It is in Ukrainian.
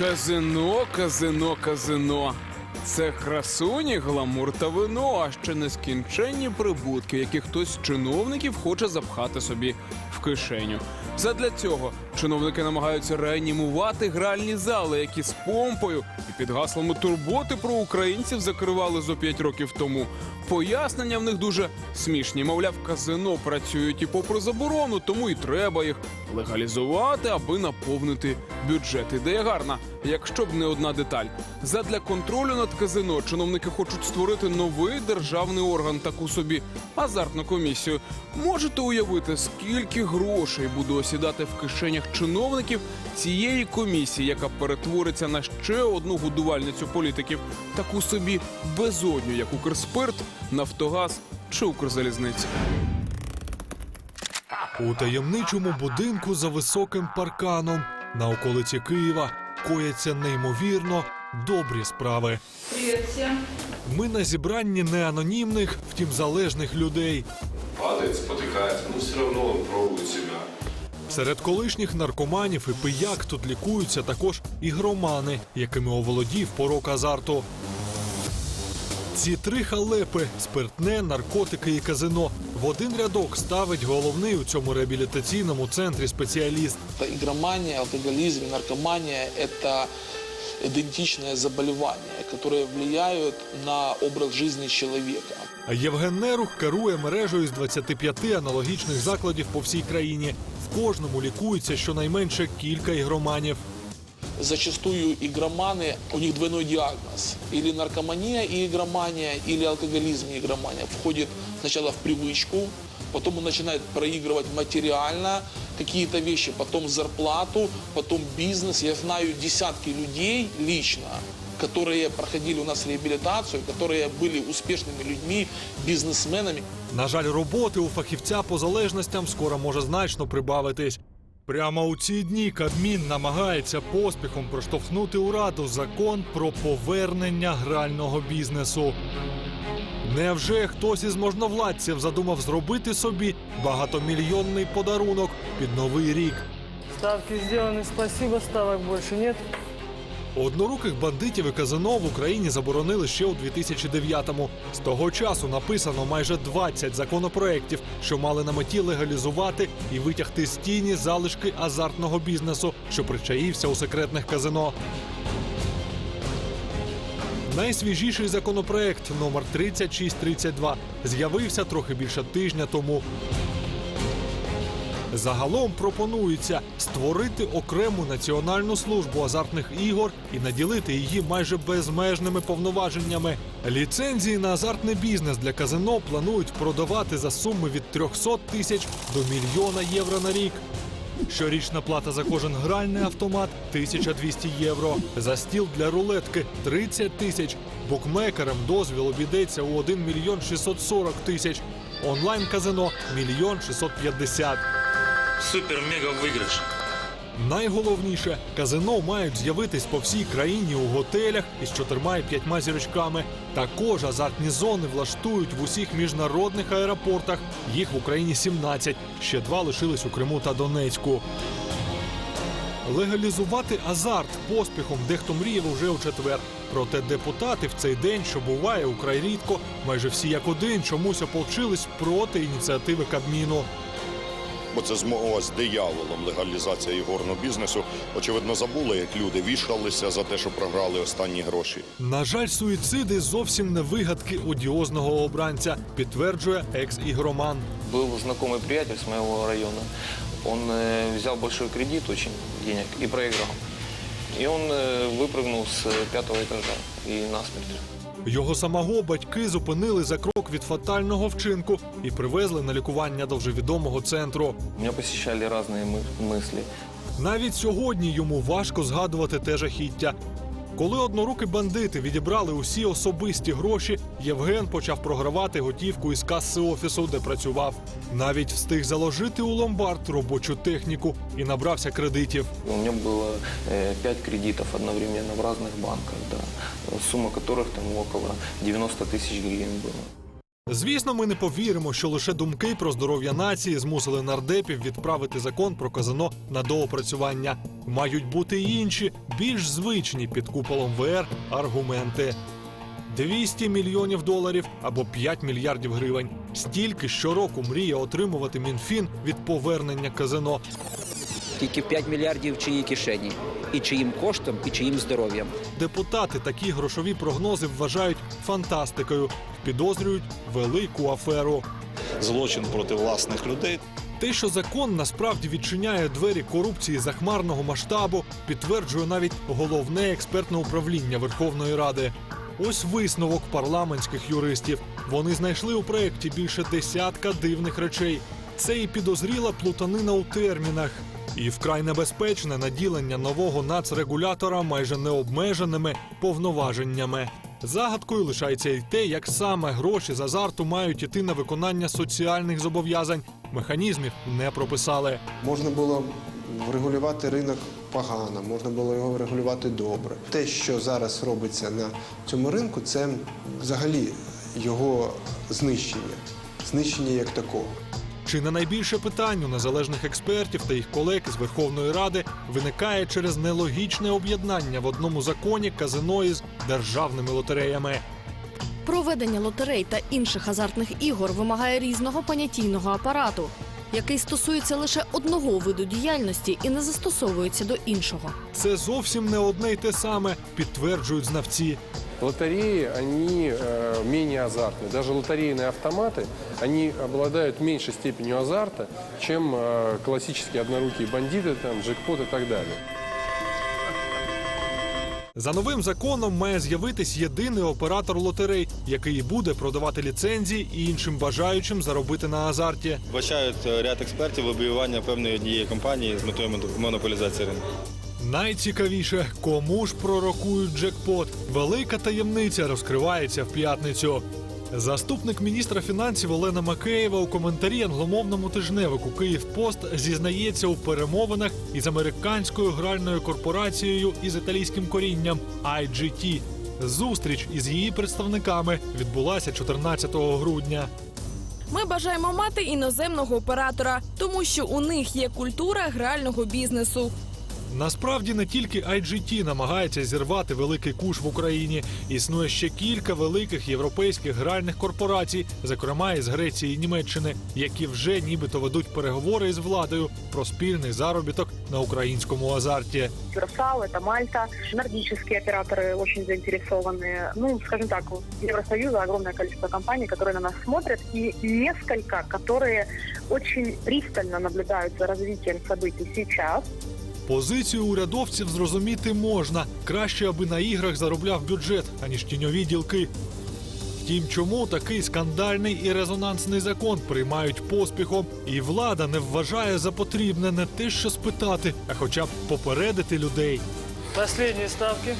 Казино, казино, казино. Це красуні, гламур та вино, а ще нескінченні прибутки, які хтось з чиновників хоче запхати собі в кишеню. Задля цього чиновники намагаються реанімувати гральні зали, які з помпою і під гаслами турботи про українців закривали зо п'ять років тому. Пояснення в них дуже смішні. Мовляв, казино працюють і попри заборону, тому і треба їх легалізувати, аби наповнити бюджет. Ідея гарна, якщо б не одна деталь. Задля контролю над казино чиновники хочуть створити новий державний орган, таку собі азартну комісію. Можете уявити, скільки грошей буде осідати в кишенях чиновників цієї комісії, яка перетвориться на ще одну годувальницю політиків, таку собі безодню, як Укрспирт, Нафтогаз чи Укрзалізниця. У таємничому будинку за високим парканом на околиці Києва кояться неймовірно добрі справи. Ми на зібранні не анонімних, втім залежних людей. падает, спотыкается, но все равно он пробует себя. Серед колишніх наркоманів і пияк тут лікуються також ігромани, якими оволодів порок азарту. Ці три халепи спиртне, наркотики і казино в один рядок ставить головний у цьому реабілітаційному центрі спеціаліст. Это игромания, алкоголизм, и наркомания – это идентичное заболевание, которое влияют на образ жизни человека. А Євген Нерух керує мережею з 25 аналогічних закладів по всій країні В кожному лікується щонайменше кілька ігроманів. Зачастую игроманы, у них двойной диагноз. Или наркомания и игромания, или алкоголизм и игромания. Входит сначала в привычку, потом он начинает проигрывать материально какие-то вещи, потом зарплату, потом бизнес. Я знаю десятки людей лично, которые проходили у нас реабилитацию, которые были успешными людьми, бизнесменами. На жаль, роботи у фахівця по залежностям скоро може значно прибавитись. Прямо у ці дні Кабмін намагається поспіхом проштовхнути у раду закон про повернення грального бізнесу. Невже хтось із можновладців задумав зробити собі багатомільйонний подарунок під новий рік? Ставки сделаны, спасибо, ставок больше нет. Одноруких бандитів і казино в Україні заборонили ще у 2009-му. З того часу написано майже 20 законопроєктів, що мали на меті легалізувати і витягти з тіні залишки азартного бізнесу, що причаївся у секретних казино. Найсвіжіший законопроект номер 3632 з'явився трохи більше тижня тому. Загалом пропонується створити окрему національну службу азартних ігор і наділити її майже безмежними повноваженнями. Ліцензії на азартний бізнес для казино планують продавати за суми від 300 тисяч до мільйона євро на рік. Щорічна плата за кожен гральний автомат 1200 євро. За стіл для рулетки 30 тисяч. Букмекерам дозвіл обійдеться у 1 мільйон 640 тисяч. Онлайн казино мільйон 650. Супер-мега выигрыш. Найголовніше, казино мають з'явитись по всій країні у готелях із чотирма і п'ятьма зірочками. Також азартні зони влаштують в усіх міжнародних аеропортах. Їх в Україні 17, ще два лишились у Криму та Донецьку. Легалізувати азарт поспіхом дехто мріяв уже у четвер. Проте депутати в цей день, що буває украй рідко, майже всі як один чомусь ополчились проти ініціативи Кабміну бо це змова з дияволом легалізація ігорного бізнесу. Очевидно, забули, як люди вішалися за те, що програли останні гроші. На жаль, суїциди зовсім не вигадки одіозного обранця, підтверджує екс-ігроман. Был знакомый приятель с моего района. Он э, взял большой кредит, очень денег, и проиграл. И он э, выпрыгнул с э, пятого этажа и насмерть. Його самого батьки зупинили за крок від фатального вчинку і привезли на лікування до вже відомого центру. Меня посещали разные мы- мысли. Навіть сьогодні йому важко згадувати те жахіття. Коли одноруки бандити відібрали усі особисті гроші, Євген почав програвати готівку із каси офісу, де працював. Навіть встиг заложити у ломбард робочу техніку і набрався кредитів. У меня было э, пять кредитов одновременно в разных банках, да, сумма которых там около 90 тысяч гривен было. Звісно, ми не повіримо, що лише думки про здоров'я нації змусили нардепів відправити закон про казино на доопрацювання. Мають бути й інші, більш звичні під куполом ВР аргументи. 200 мільйонів доларів або 5 мільярдів гривень. Стільки щороку мріє отримувати Мінфін від повернення казино. Тільки 5 мільярдів в чиїй кишені. І чиїм коштом, і чиїм здоров'ям. Депутати такі грошові прогнози вважають фантастикою, підозрюють велику аферу. злочин проти власних людей. Те, що закон насправді відчиняє двері корупції захмарного масштабу, підтверджує навіть головне експертне управління Верховної Ради. Ось висновок парламентських юристів. Вони знайшли у проєкті більше десятка дивних речей. Це і підозріла плутанина у термінах, і вкрай небезпечне наділення нового нацрегулятора майже необмеженими повноваженнями. Загадкою лишається й те, як саме гроші з азарту мають іти на виконання соціальних зобов'язань. Механізмів не прописали. Можна було врегулювати ринок погано, можна було його врегулювати добре. Те, що зараз робиться на цьому ринку, це взагалі його знищення, знищення як такого. Чи не найбільше питань у незалежних експертів та їх колег з Верховної Ради виникає через нелогічне об'єднання в одному законі казино із державними лотереями. Проведення лотерей та інших азартних ігор вимагає різного понятійного апарату, який стосується лише одного виду діяльності і не застосовується до іншого. Це зовсім не одне й те саме, підтверджують знавці. Лотереи, они э, менее азартные. Даже лотерейные автоматы, они обладают меньшей степенью азарта, чем э, классические однорукие бандиты, там, джекпот и так далее. За новим законом має з'явитись єдиний оператор лотерей, який і буде продавати ліцензії і іншим бажаючим заробити на азарті. Вбачають е, ряд експертів лобіювання певної однієї компанії з метою монополізації ринку. Найцікавіше, кому ж пророкують джекпот. Велика таємниця розкривається в п'ятницю. Заступник міністра фінансів Олена Макеєва у коментарі англомовному тижневику Київпост зізнається у перемовинах із американською гральною корпорацією із італійським корінням IGT. Зустріч із її представниками відбулася 14 грудня. Ми бажаємо мати іноземного оператора, тому що у них є культура грального бізнесу. Насправді не тільки IGT намагається зірвати великий куш в Україні. Існує ще кілька великих європейських гральних корпорацій, зокрема із Греції і Німеччини, які вже нібито ведуть переговори із владою про спільний заробіток на українському азарті. Кюрасао, это Мальта. Нордические операторы очень заинтересованы. Ну, скажем так, у Евросоюза огромное количество компаний, которые на нас смотрят, и несколько, которые очень пристально наблюдают за развитием событий сейчас. Позицію урядовців зрозуміти можна. Краще, аби на іграх заробляв бюджет, аніж тіньові ділки. Втім, чому такий скандальний і резонансний закон приймають поспіхом, і влада не вважає за потрібне не те, що спитати, а хоча б попередити людей. Останні ставки.